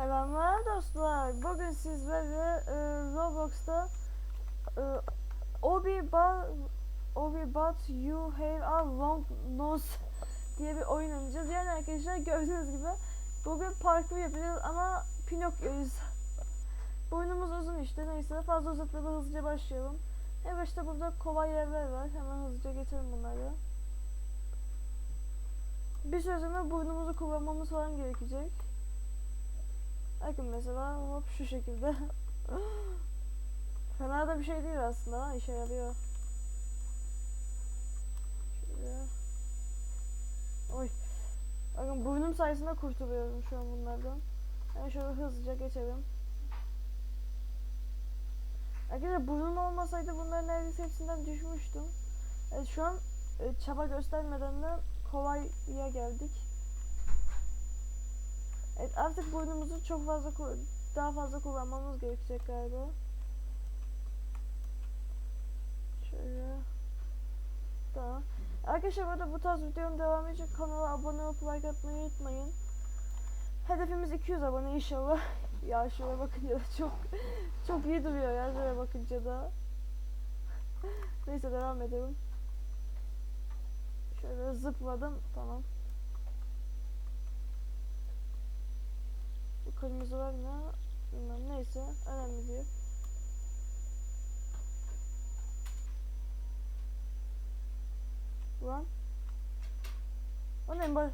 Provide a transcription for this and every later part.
Selamlar dostlar. Bugün sizlerle e, Roblox'ta e, Obi Ba Obi But You Have a Long Nose diye bir oyun oynayacağız. Yani arkadaşlar gördüğünüz gibi bugün parkur yapacağız ama Pinokyo'yuz. Boynumuz uzun işte neyse fazla uzatmadan hızlıca başlayalım. En başta burada kolay yerler var. Hemen hızlıca geçelim bunları. Bir süre sonra burnumuzu kullanmamız falan gerekecek. Bakın mesela hop şu şekilde. Fena da bir şey değil aslında ama işe yarıyor. Şöyle. Oy. Bakın burnum sayesinde kurtuluyorum şu an bunlardan. Yani şöyle hızlıca geçelim. Arkadaşlar burnum olmasaydı bunların neredeyse hepsinden düşmüştüm. Evet şu an e, çaba göstermeden de kolayya geldik. Evet artık burnumuzu çok fazla daha fazla kullanmamız gerekecek galiba. Şöyle. Tamam. Arkadaşlar bu arada bu tarz videonun devamı için kanala abone olup like atmayı unutmayın. Hedefimiz 200 abone inşallah. ya şuraya bakınca da çok çok iyi duruyor ya şuraya bakınca da. Neyse devam edelim. Şöyle zıpladım. Tamam. Bu kırmızı var ne? Bilmem neyse. Önemli değil. Lan. O ne?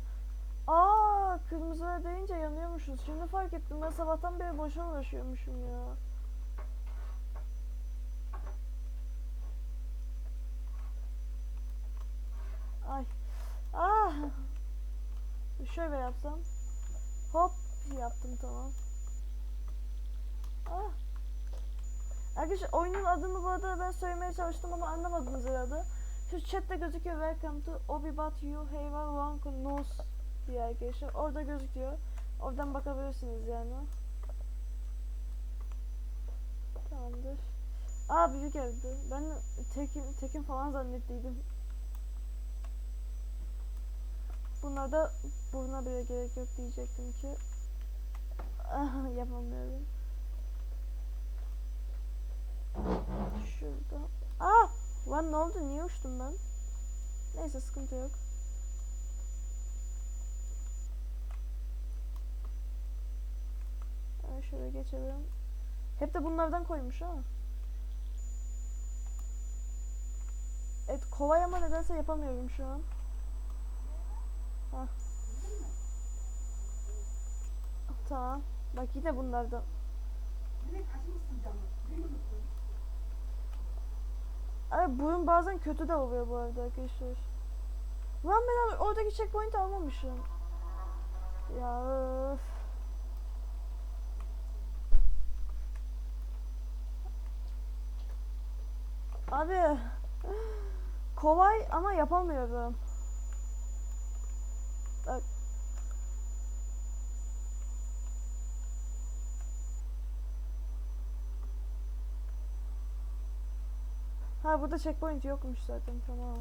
Aa, kırmızılar deyince yanıyormuşuz. Şimdi fark ettim. Ben sabahtan beri boşa uğraşıyormuşum ya. Ay. Ah. Şöyle yapsam. Hop yaptım tamam. Ah. Arkadaşlar oyunun adını bu arada ben söylemeye çalıştım ama anlamadınız herhalde. Şu chatte gözüküyor Welcome to Obi But You Have a Long Nose diye arkadaşlar. Orada gözüküyor. Oradan bakabilirsiniz yani. Tamamdır. Aa büyük evdi. Ben tekim, tekim falan zannettiydim. Bunlarda buruna bile gerek yok diyecektim ki. Ah, yapamıyorum. Şurada. Aa! Lan ne oldu? Niye uçtum ben? Neyse sıkıntı yok. Ben şöyle geçelim. Hep de bunlardan koymuş ha. Evet kolay ama nedense yapamıyorum şu an. Hah. Tamam. Bak yine bunlardan. Ay burun bazen kötü de oluyor bu arada arkadaşlar. Lan ben oradaki checkpoint almamışım. Ya öf. Abi kolay ama yapamıyorum. Bak. Ha burada checkpoint yokmuş zaten tamam.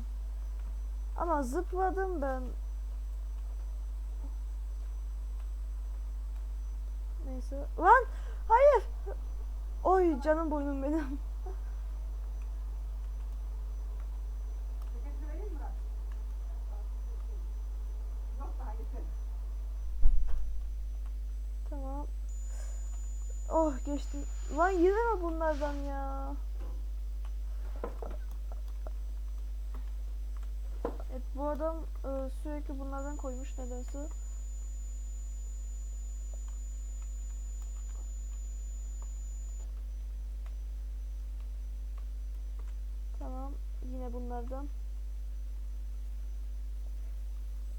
Ama zıpladım ben. Neyse. Lan hayır. Oy canım boynum benim. Tamam. Oh geçtim. Lan yine mi bunlardan ya? Bu adam e, sürekli bunlardan koymuş nedense. Tamam yine bunlardan.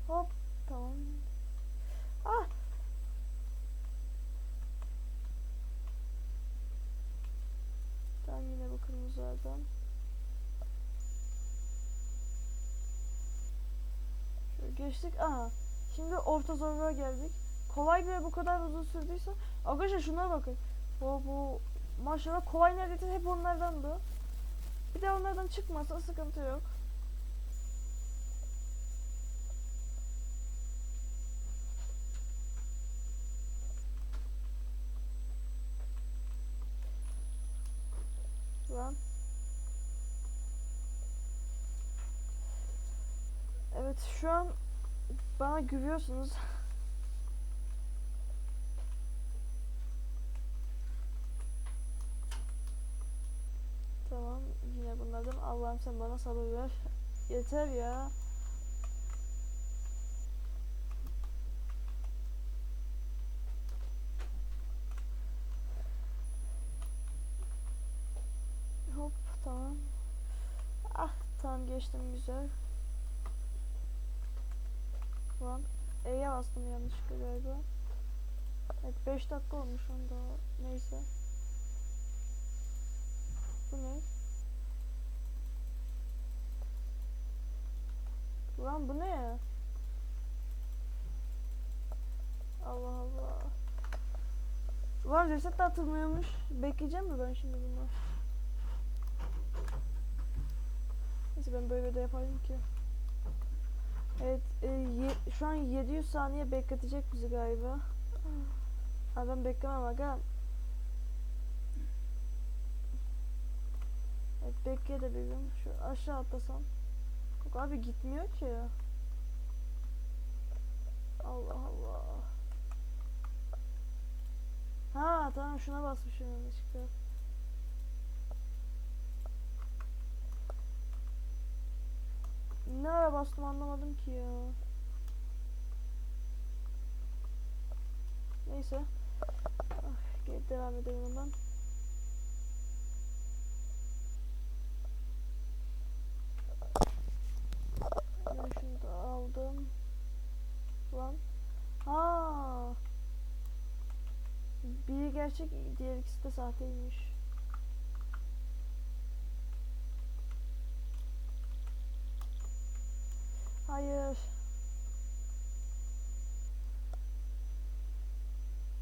Hop tamam. Ah Tamam yine bu. Şöyle geçtik. Aha. Şimdi orta zorluğa geldik. Kolay bile bu kadar uzun sürdüyse. Arkadaşlar şunlara bakın. Bu, bu maşallah kolay neredeyse hep onlardandı. Bir de onlardan çıkmasa sıkıntı yok. Lan. Evet şu an bana güvüyorsunuz. tamam yine bunlardan Allah'ım sen bana sabır ver. Yeter ya. Hop tamam. Ah tamam geçtim güzel. Lan E'ye bastım yanlışlıkla galiba. Evet 5 dakika olmuş onda neyse. Bu ne? Lan bu ne? Allah Allah. Lan reset atılmıyormuş. Bekleyeceğim mi ben şimdi bunu? Neyse ben böyle de yaparım ki. Evet, e, ye- şu an 700 saniye bekletecek bizi galiba. Ha ben beklemem aga. Evet bekleyebilirim. Şu aşağı atlasam. Yok abi gitmiyor ki. Allah Allah. Ha tamam şuna basmışım yanlışlıkla. Ne ara bastım anlamadım ki ya. Neyse. Ah, devam edelim hemen. Ben şunu da aldım. Lan. Ha. Biri gerçek, diğer ikisi de sahteymiş. Hayır.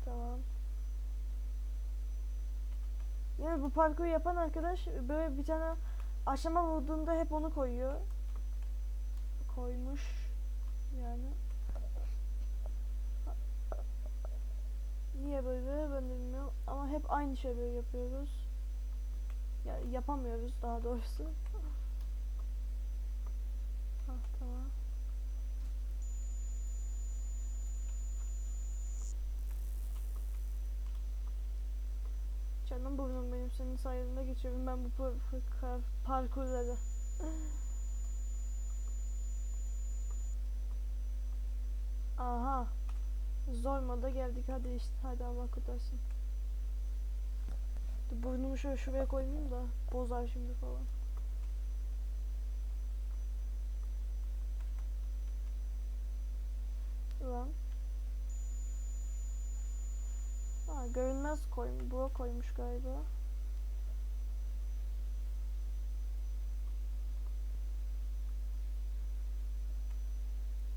Tamam. Yani bu parkuru yapan arkadaş böyle bir tane aşama vurduğunda hep onu koyuyor. Koymuş. Yani. Niye böyle ben bilmiyorum. Ama hep aynı şeyleri yapıyoruz. Ya yapamıyoruz daha doğrusu. Hah tamam. Canım burnum geçiyorum ben bu par par parkurları. Aha. Zor moda geldik hadi işte hadi Allah kurtarsın. Burnumu şöyle şuraya koymayayım da bozar şimdi falan. Ulan. Ha, görünmez koymuş. Bura koymuş galiba.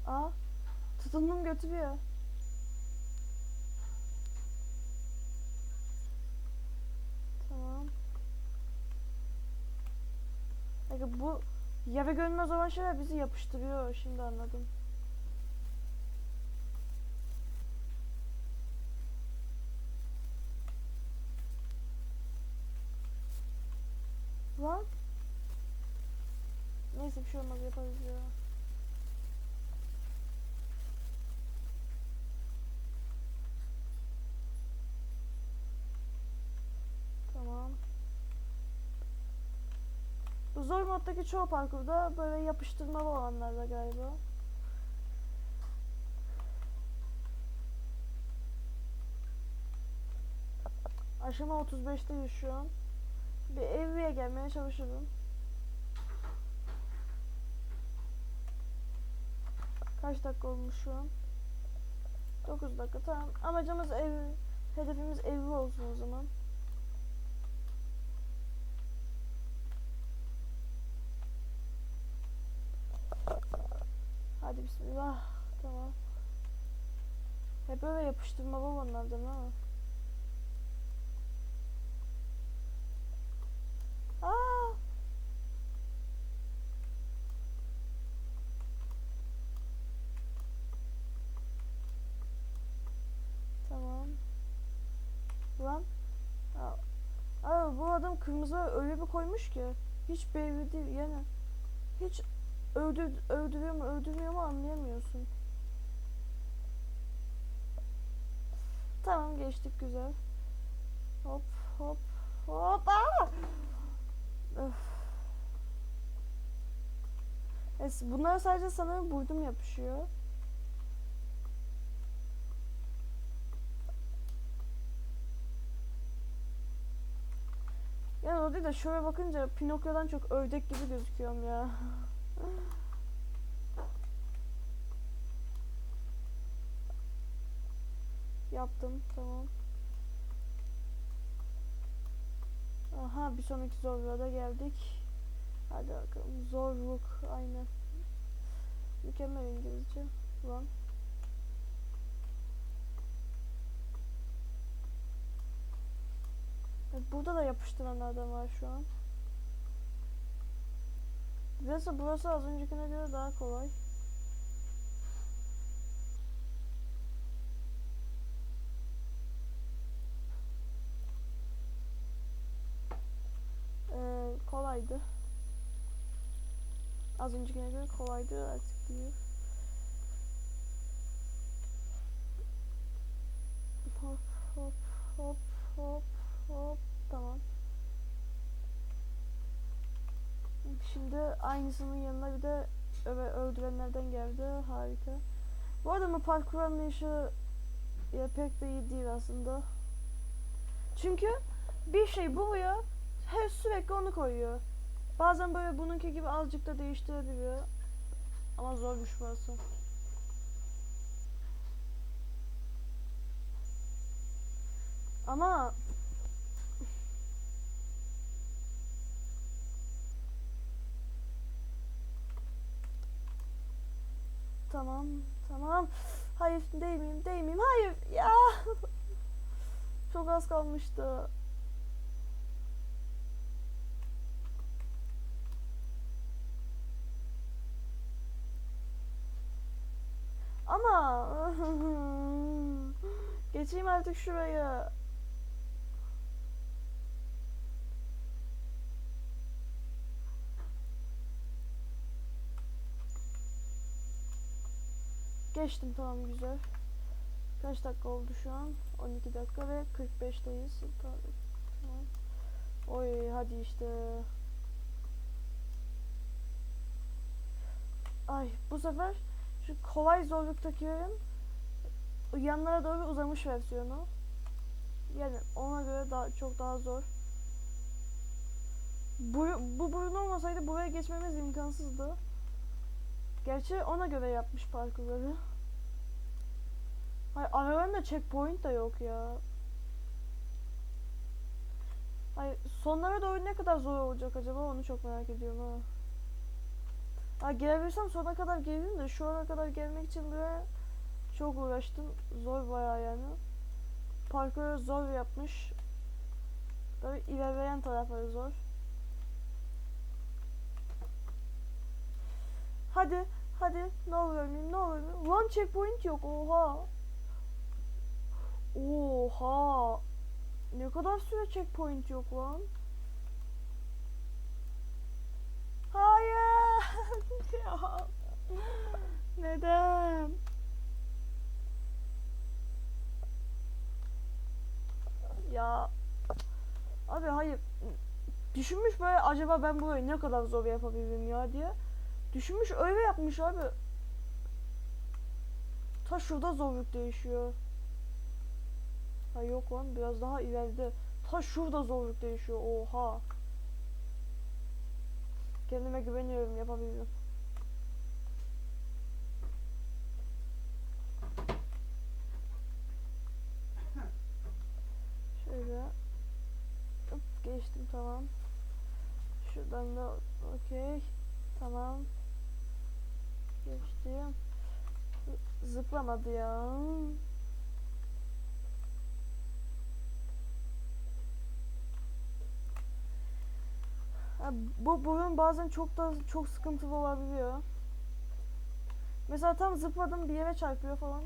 Aa, tutundum götürüyor. Tamam. Peki bu yere görünmez olan şeyler bizi yapıştırıyor. Şimdi anladım. Lan. Neyse bir şey olmaz yaparız ya. Tamam. Bu zor moddaki çoğu parkurda böyle yapıştırmalı olanlarda galiba. Aşama 35'teyiz şu. Bir evliye gelmeye çalışırım. Kaç dakika olmuş şu an? 9 dakika tamam. Amacımız ev, hedefimiz evli olsun o zaman. Hadi bismillah. Tamam. Hep böyle yapıştırma babanlardan ha. Aa! Tamam. Lan. Aa, bu adam kırmızı öyle bir koymuş ki. Hiç belli değil yani. Hiç öldür, öldürüyor mu öldürmüyor mu anlayamıyorsun. Tamam geçtik güzel. Hop hop hop. Aa! Öf. Es, bunlar sadece sanırım buydum yapışıyor. Yani o değil de şöyle bakınca Pinokyo'dan çok ördek gibi gözüküyorum ya. Yaptım tamam. Aha bir sonraki zorluğa da geldik. Hadi bakalım zorluk aynen. Mükemmel İngilizce. Lan. Evet, burada da yapıştıranlardan var şu an. Burası, burası az öncekine göre daha kolay. Kolaydı. Az öncekine göre kolaydı artık değil. Hop hop hop hop hop tamam. Şimdi aynısının yanına bir de öve öldürenlerden geldi. Harika. Bu arada bu parkur anlayışı ya pek de iyi değil aslında. Çünkü bir şey buluyor, her sürekli onu koyuyor. Bazen böyle bununki gibi azıcık da değiştirebiliyor. Ama zormuş burası. Ama Tamam, tamam. Hayır, değmeyeyim, değmeyeyim. Hayır, ya. Çok az kalmıştı. Ama geçeyim artık şuraya. Geçtim tamam güzel. Kaç dakika oldu şu an? 12 dakika ve 45'teyiz. Tamam. tamam. Oy hadi işte. Ay bu sefer şu kolay zorluktakilerin yanlara doğru uzamış versiyonu. Yani ona göre daha çok daha zor. Bu, bu burun olmasaydı buraya geçmemiz imkansızdı. Gerçi ona göre yapmış parkurları. Hayır aralarında checkpoint da yok ya. Hayır sonlara doğru ne kadar zor olacak acaba onu çok merak ediyorum ha. Ha gelebilirsem sona kadar gelirim de şu ana kadar gelmek için böyle çok uğraştım. Zor bayağı yani. Parkuru zor yapmış. Tabi ilerleyen tarafları zor. Hadi, hadi. Ne olur ölmeyeyim, ne olur ölmeyeyim. One checkpoint yok, oha. Oha. Ne kadar süre checkpoint yok lan. Hayır. Ya. Neden? Ya. Abi hayır. Düşünmüş böyle acaba ben burayı ne kadar zor yapabilirim ya diye. Düşünmüş öyle yapmış abi. Ta şurada zorluk değişiyor. Ha yok lan biraz daha ileride. Ta şurada zorluk değişiyor. Oha. Kendime güveniyorum yapabilirim. Şöyle. Hop, geçtim tamam. Şuradan da okey. Tamam. Geçtim. Zıplamadı ya. Bu burun bazen çok da çok sıkıntılı olabiliyor. Mesela tam zıpladım bir yere çarpıyor falan.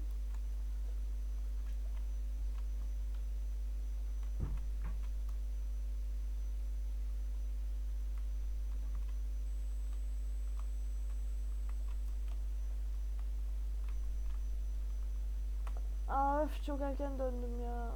Aa, öf, çok erken döndüm ya.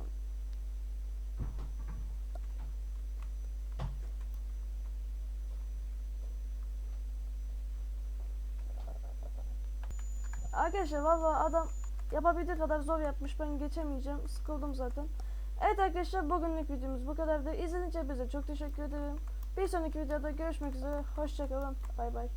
Arkadaşlar valla adam yapabildiği kadar zor yapmış. Ben geçemeyeceğim. Sıkıldım zaten. Evet arkadaşlar bugünlük videomuz bu kadardı. İzlediğiniz için hepinize çok teşekkür ederim. Bir sonraki videoda görüşmek üzere. Hoşçakalın. Bay bay.